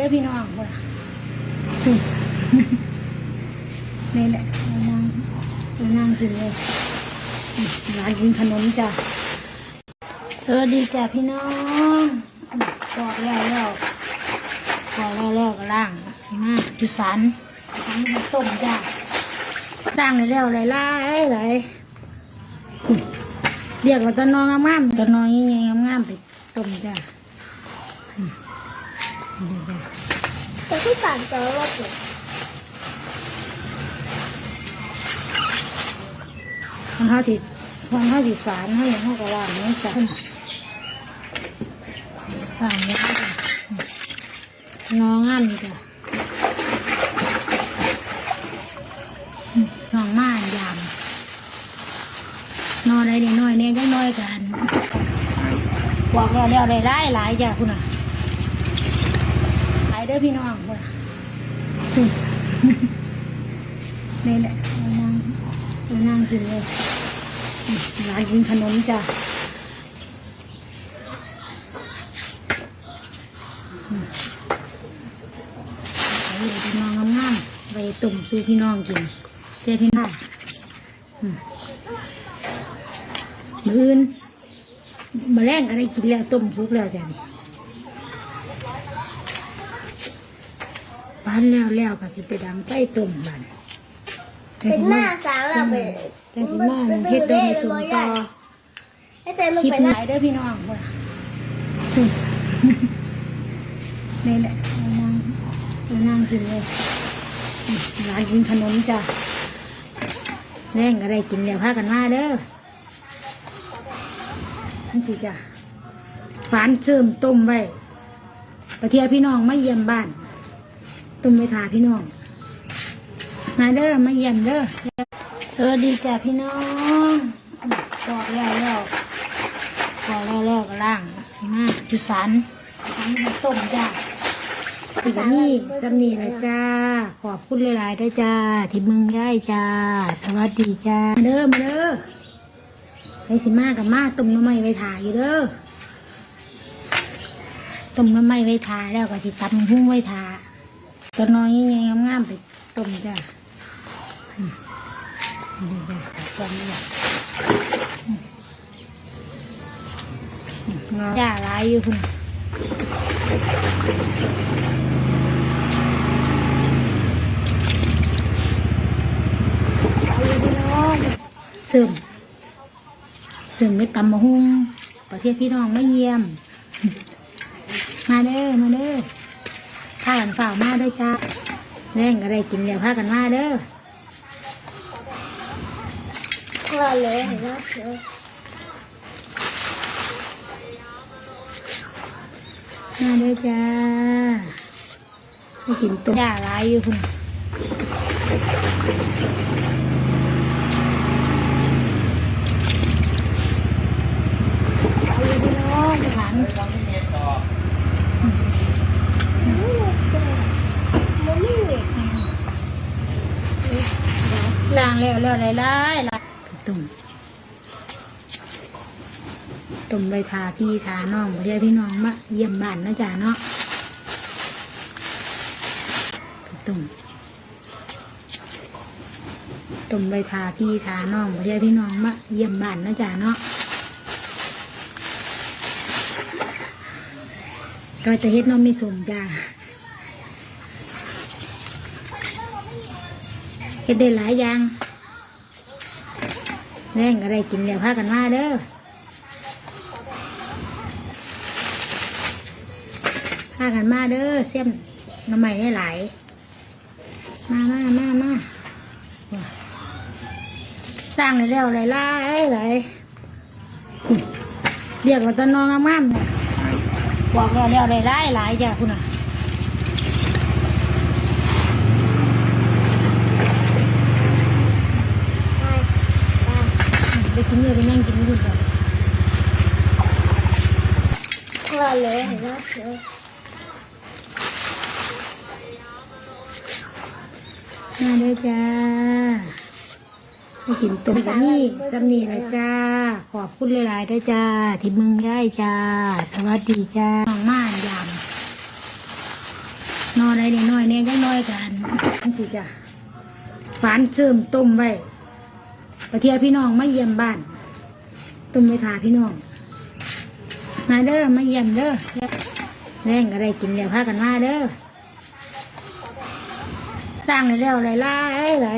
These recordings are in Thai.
ด้อพี่น้องบ่ล่ะนี่แหละเรานั่งเรานั่งกินเลยร้านกินขนมจ้ะสวัสดีจ้ะพี่น้องกอดแล้วแล้วกอแล้วแล้วก็ล่างมาพี่สันสันมาต้มจ้ะล่างเลยแล้วหลายหลายหลายเรียกว่าตะนองงามๆตะนองยังงามๆไปต้มจ้ะอืมนี่จ้ะ แต่ที่สั่งเจอว่าเด็กคนห้าสิคนห้าสิสารให้ยังห้ากว่านี้จ้ะสามนี้จ้ะน้องอันจ้ะน้องม่านยามนอนได้นิดหน่อยเนี่ยจังน้อยกันบอกแล้วแล้วได้ได้หลายจ้ะคุณน่ะหลายเด้อพี่น้องคน่ะนี่แหละเรานั่งเรานั่งกินเลยร้านกินขนมจ้ะเอาเลยพี่น้องงามๆไปตุ่มซื้อพี่น้องกินเจ้พี่น้องมื้ออื่นมาแรงก็ได้กินแล้วต้มซุกแล้วจ้ะนี่ บ้านแล้วแล้วก็สิไปดังไฟต้มบ้านเป็นหน้าสางเราไปจังสิมาเฮ็ดเดินในสวนต่อให้แต่มันคลิปเป็นไหหนน้าเด้อพี่น้องบ่ล่ะนี่แหละเรานั่งเรานั่งกินเลยร้านกินขนมจ้ะแรงก็ได้กินแล้วพากันมาเด้อนี่สิจ้ะฝานเสริมต้มไว้ประเทียพี่น้องมาเยี่ยมบ้าน ตุ้มไว้ทาพี่น้อง มาเด้อมาเยี่ยมเด้อสวัสดีจ้ะพี่น้องกอดแล้วแล้วกอดแล้วแล้วก็ล่างมาพี่สันสันต้มจ้ะที่ก็นี่สำนีละจ้า ขอบคุณหลายๆด้วยจ้า ที่มึงได้จ้า สวัสดีจ้ามาเด้อมาเด้อไปสิมากับมาตุ้มน้ำไม้ไว้ถ่ายอยู่เด้อต้มน้ำไม้ไว้ถ่ายแล้วก็สิตำหุ้งไว้ถ่า ตัวน้อยยังไงงามๆไปต้มจ้าดีจ้ะจำเนี่ยจ้าหลายอยู่คุณเสริมเสริมไม่ตำมะฮุงประเทศพี่น้องไม่เยี่ยม มาเด้อ มาเด้อ พากันฝ่ามาด้อจ้าแรงก็ได้กินแล้วพากันมาเด้อพ่อเลยนไหมเดี๋ยวมาเด้อจ้าให้กินต้มย่าหลายอยู่คุณเอาเลยพี่น้องหลานไม่เหนื่อย ล้าง แล้วแล้วหลายหลายหลายต้มต้มใบทาพี่ทาน้องเรียกพี่น้องมาเยี่ยมบ้านนะจ๊ะเนาะต้มต้มใบทาพี่ทาน้องเรียกพี่น้องมาเยี่ยมบ้านนะจ๊ะเนาะก็จะเฮ็ดน้องไม่สมจ้าเฮ็ดได้หลายอย่าง แรงก็ได้กินแล้วพากันมาเด้อพากันมาเด้อเสียมน้ำใหม่ได้หลายมามามามาว้าสร้างเลยแล้วหลายหลายหลายอื้อเรียกว่าตะนนองงามๆเนี่ยบอกแล้วแล้วได้หลาหลายจ้ะคุณน่ะ ไปไป ไป กินเลยไปนั่งกินนี่คุณจ้ะพ่อเลยเห็นไหมเดี๋ยวมาเด้อจ้าไปกินต้มกับนี่สำนีละจ้า ขอบคุณหลายๆด้วยจ้า ที่มึงได้จ้า สวัสดีจ้าน้องม่านยามนอนอะไรเนี่ยน้อยเนี่ยยังน้อยกันจังสิจ้ะฝานเสริมต้มไว้ ประเทียพี่น้องมาเยี่ยมบ้านตุ้มไว้ทาพี่น้อง มาเด้อมาเยี่ยมเด้อแรงอะไรกินเดี๋ยวพากันมาเด้อสร้างเลยแล้วอไรล่อะไร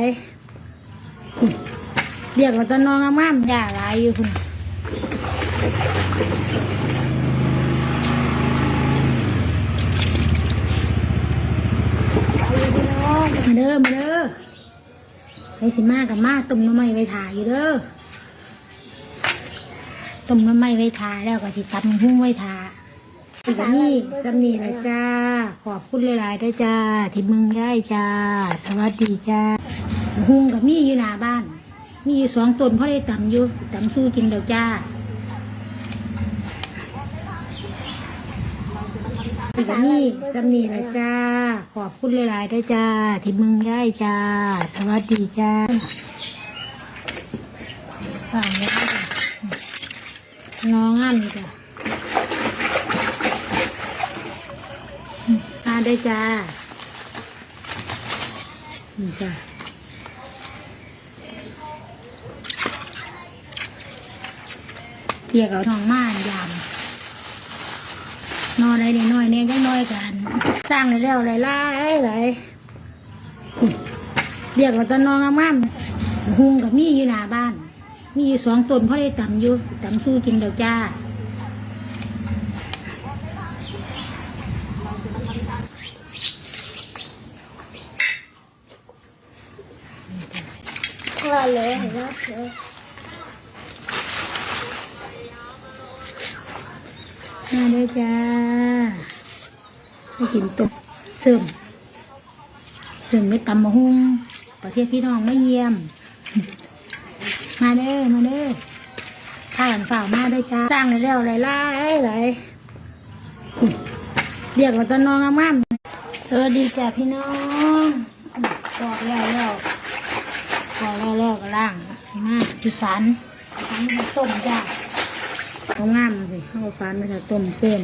เรียกว่าตะนองงามๆอย่าหลายอยู่คุณมาเด้อมาเด้อ ไปสิมากับมาต้มน้ำไม้ไว้ถ่ายอยู่เด้อต้มน้ำไม้ไว้ทาแล้วก็สิตำหุ้งไว้ทาสิบนี่สำนีละจ้า ขอบคุณหลายๆด้วยจ้า ที่มึงได้จ้า สวัสดีจ้าหุ้งกับมีอยู่หน้าบ้าน มีอยู่สองตนเพราะได้ตำอยู่สิตำสู้กินเดี๋ยวจ้า สิกนี่สำนีละจ้า ขอบคุณหลายๆด้วยจ้า ที่มึงได้จ้า สวัสดีจ้าฟังเลยจ้ะงองอันจ้ะมาได้จ้ามีจ้ะเปียกเอาทองม่านยำ นอนอะไรเนี่ยน้อยเนี่ยยังน้อยกัน สร้างเลยแล้วอะไรล่าอะไรเรียกว่าตะนองงามๆหุงกับมีอยู่หน้าบ้าน มีอยู่สองต้นเพราะได้ต่ำอยู่ต่ำสู้กินเดี๋ยวจ้าพ่อเลยเห็นแล้ว เชียจ้าให้กินต้มเสริมเสริมไม่ตำมะฮุ่งประเทศพี่น้องไม่เยี่ยม มาเด้อมาเด้อข้าหลังฝ่ามาด้อจ้าสร้างเลยแล้วอะไรล่าไรเรียกว่าตะนองงามๆสวัสดีจ้าพี่น้องบอกแล้วแล้วบอกแล้วแล้วก็ล่างมาที่ฝันฝันมันต้มจ้า เอางามสิเอาฟานไม่ใช่ต้มเส้น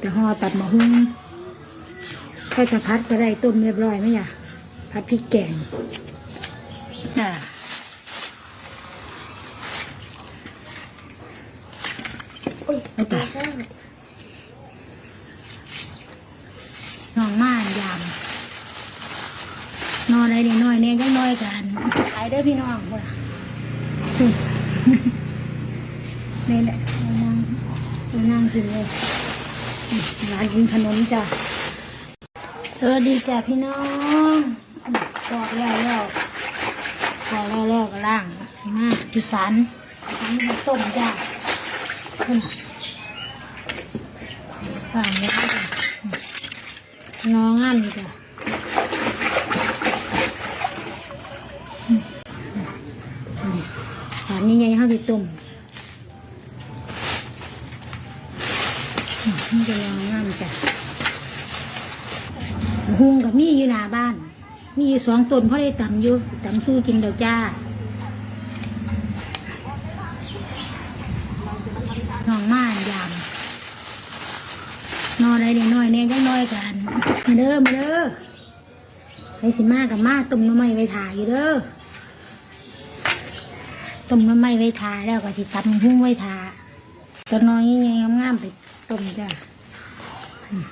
แต่ห่อตัดมะฮุ่งแค่จะพัดก็ได้ต้มเรียบร้อยไหมอะพัดพริกแกงอ่าอุ้ยเอาแต่น้องม่านยามนอนอะไรเนี่ยน้อยเนี่ยยังน้อยกันขายเด้อพี่น้องพุ่นน่ะนี่แหละเรานั่ง เรานั่งกินเลยร้านกินขนมจ้ะ สวัสดีจ้ะพี่น้องบอกแล้วแล้วบอกแล้วแล้วก็ล่างมาที่ฝันฝันมันต้มจ้ะขึ้นฝันเลยจ้ะงองอันจ้ะฝันยังไงเขาที่ต้ม หุงกับมีอยู่หน้าบ้าน มีสองต้นเพราะได้ตำอยู่ตำสู้กินเดียวจ้าน้องม่านยำนอนอะไรเนี่ยน้อยเนี่ยยังน้อยกัน มาเด้อมาเด้อไปสิมากับมาต้มน้ำไม้ไว้ถ่ายอยู่เด้อต้มน้ำไม้ไว้ถ่ายแล้วก็สิตำหุ้งไว้ถ่าตัวน้อยยังงามๆไปต้มจ้ะอืม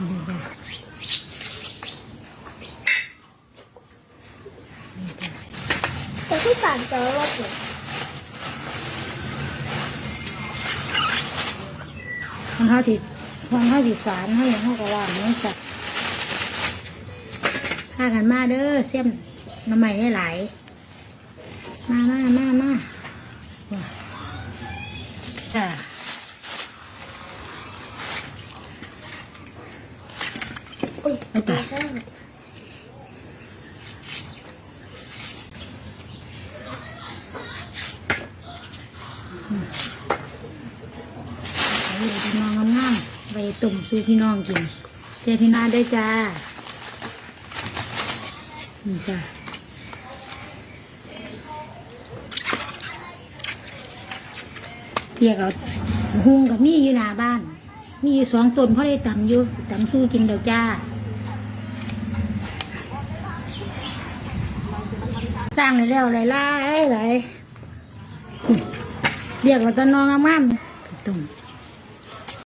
นี่จ้ะ แต่ที่ต่างจากรถเนี่ยคนเขาติดคนเขาติดสารเขาอย่างเขาก็ว่ามันจัดพากันมาเด้อเสี้ยมน้ำใหม่ให้หลายมามามามาค่ะ อุ้ย เอาแต่ ไปเลยพี่น้องงามๆไป ตุ่มสู้พี่น้องกินเจ้าพี่น้าได้จ้านี่จ้าเรียกเอาหุงกับมีอยู่หน้าบ้าน มีอยู่สองต้นเพราะได้ตำอยู่ตำสู้กินเดี๋ยวจ้าสร้างเลยแล้วหลายหลายหลายเรียกว่าตะนองงามๆตุ่ม